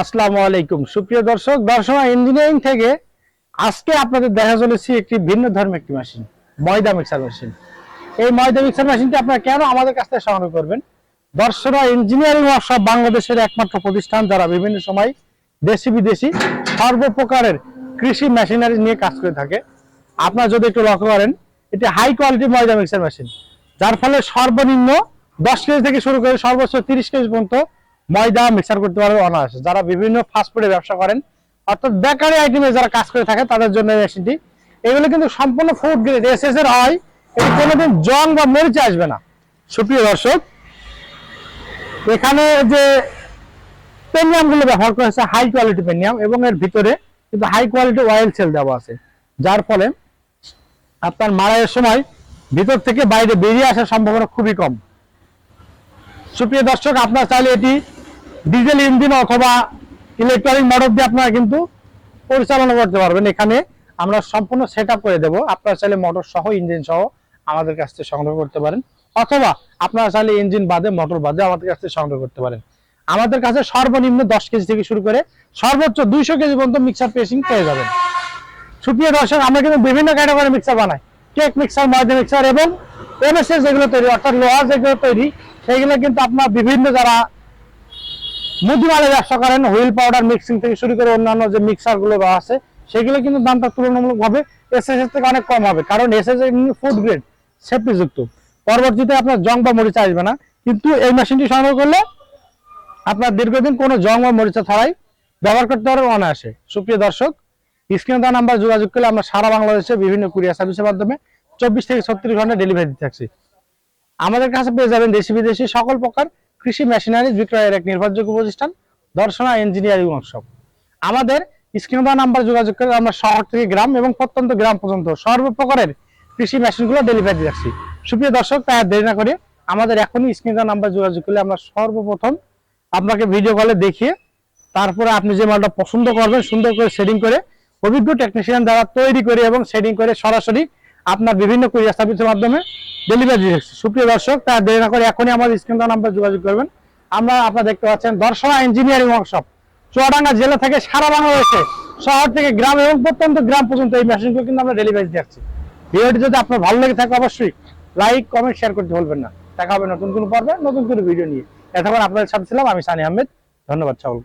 আসসালামু আলাইকুম। সুপ্রিয় দর্শক দর্শনা ইঞ্জিনিয়ারিং থেকে আজকে আপনাদের দেখা চলেছি একটি ভিন্ন ধর্মের একটি মেশিন ময়দা মিক্সার মেশিন এই ময়দা মিক্সার মেশিনটি আপনারা কেন আমাদের কাছ থেকে সংগ্রহ করবেন? দর্শনা ইঞ্জিনিয়ারিং ওয়ার্কশপ বাংলাদেশের একমাত্র প্রতিষ্ঠান যারা বিভিন্ন সময় দেশি বিদেশি সর্বপ্রকারের কৃষি মেশিনারি নিয়ে কাজ করে থাকে। আপনারা যদি একটু লক্ষ্য করেন, এটি হাই কোয়ালিটি ময়দা মিক্সার মেশিন যার ফলে সর্বনিম্ন দশ কেজি থেকে শুরু করে সর্বোচ্চ তিরিশ কেজি পর্যন্ত ময়দা মিক্সার করতে পারবে অনায়াসে। যারা বিভিন্ন ফাস্টফুডে ব্যবসা করেন, অর্থাৎ বেকারি আইটেমে যারা কাজ করে থাকে, তাদের জন্য মেশিনটি এগুলো কিন্তু সম্পূর্ণ ফুড গ্রেড এস এস এর হয় এটি কোনোদিন জং বা মরিচে আসবে না। সুপ্রিয় দর্শক, এখানে যে পেনিয়ামগুলো ব্যবহার করা হয়েছে হাই কোয়ালিটি পেনিয়াম এবং এর ভিতরে কিন্তু হাই কোয়ালিটি অয়েল সেল দেওয়া আছে। যার ফলে আপনার মারাইয়ের সময় ভিতর থেকে বাইরে বেরিয়ে আসার সম্ভাবনা খুবই কম। সুপ্রিয় দর্শক, আপনার চাইলে এটি ডিজেল ইঞ্জিন অথবা ইলেকট্রনিক মোটর দিয়ে আপনারা কিন্তু পরিচালনা করতে পারবেন। এখানে আমরা সম্পূর্ণ সেট করে দেবো। আপনারা চাইলে মোটর সহ ইঞ্জিন সহ আমাদের কাছ থেকে সংগ্রহ করতে পারেন। অথবা আপনারা চাইলে ইঞ্জিন বাদে মোটর বাদে আমাদের কাছ থেকে সংগ্রহ করতে পারেন। আমাদের কাছে সর্বনিম্ন দশ কেজি থেকে শুরু করে সর্বোচ্চ দুইশো কেজি পর্যন্ত মিক্সার পেশিং পেয়ে যাবেন। সুপ্রিয় দর্শক, আমরা কিন্তু বিভিন্ন ক্যাটাগরি মিক্সার বানাই। কেক মিক্সার ময়দা মিক্সার এবং এমএসএস যেগুলো তৈরি, অর্থাৎ লোহা যেগুলো তৈরি সেগুলো কিন্তু আপনার বিভিন্ন যারা মুদিমালে ব্যবসা করেন, হুইল পাউডার মিক্সিং থেকে শুরু করে অন্যান্য যে মিক্সারগুলো আছে, সেগুলো কিন্তু দামটা তুলনামূলকভাবে এসএস এর থেকে অনেক কম হবে। কারণ এসএস ফুড গ্রেড সেফটি যুক্ত পরবর্তীতে আপনার জং বা মরিচা আসবে না। কিন্তু এই মেশিনটি সংগ্রহ করলে আপনার দীর্ঘদিন কোনো জং বা মরিচা ছাড়াই ব্যবহার করতে পারবেন অনায়াসে। সুপ্রিয় দর্শক, স্ক্রিনে দেওয়া নাম্বার যোগাযোগ করলে আমরা সারা বাংলাদেশে বিভিন্ন কুরিয়ার সার্ভিসের মাধ্যমে চব্বিশ থেকে ছত্রিশ ঘণ্টা ডেলিভারি দিতে থাকছি। আমাদের কাছে পেয়ে যাবেন দেশি বিদেশি সকল প্রকার কৃষি মেশিনারি বিক্রয়ের এক নির্ভরযোগ্য প্রতিষ্ঠান, দর্শনা ইঞ্জিনিয়ারিং ওয়ার্কশপ আমাদের স্ক্রিনে দেওয়া নাম্বার যোগাযোগ করে আমরা শহর থেকে গ্রাম এবং প্রত্যন্ত গ্রাম পর্যন্ত সর্বপ্রকারের কৃষি মেশিনগুলো ডেলিভারি রাখছি সুপ্রিয় দর্শক তাই দেরি না করে আমাদের এখনই স্ক্রিনে দেওয়া নাম্বার যোগাযোগ করলে আমরা সর্বপ্রথম আপনাকে ভিডিও কলে দেখিয়ে তারপরে আপনি যে মালটা পছন্দ করবেন, সুন্দর করে শেডিং করে, অভিজ্ঞ টেকনিশিয়ান দ্বারা তৈরি করে এবং শেডিং করে সরাসরি আপনার বিভিন্ন কুরিয়ার সার্ভিসের মাধ্যমে ডেলিভারি দিচ্ছি। সুপ্রিয় দর্শক তা দেরি না করে এখনই আমাদের স্ক্রিন নাম্বার যোগাযোগ করবেন। আমরা আপনারা দেখতে পাচ্ছেন দর্শনা ইঞ্জিনিয়ারিং ওয়ার্কশপ চুয়াডাঙ্গা জেলা থেকে সারা বাংলাদেশে, শহর থেকে গ্রাম এবং প্রত্যন্ত গ্রাম পর্যন্ত এই মেশিনগুলো কিন্তু আমরা ডেলিভারি দিচ্ছি। ভিডিওটি যদি আপনার ভালো লেগে থাকে, অবশ্যই লাইক কমেন্ট শেয়ার করতে ভুলবেন না। দেখা হবে নতুন কোনো পর্বে, নতুন কোনো ভিডিও নিয়ে। এতক্ষণ আপনাদের সাথে ছিলাম আমি সানি আহমেদ। ধন্যবাদ সকলকে।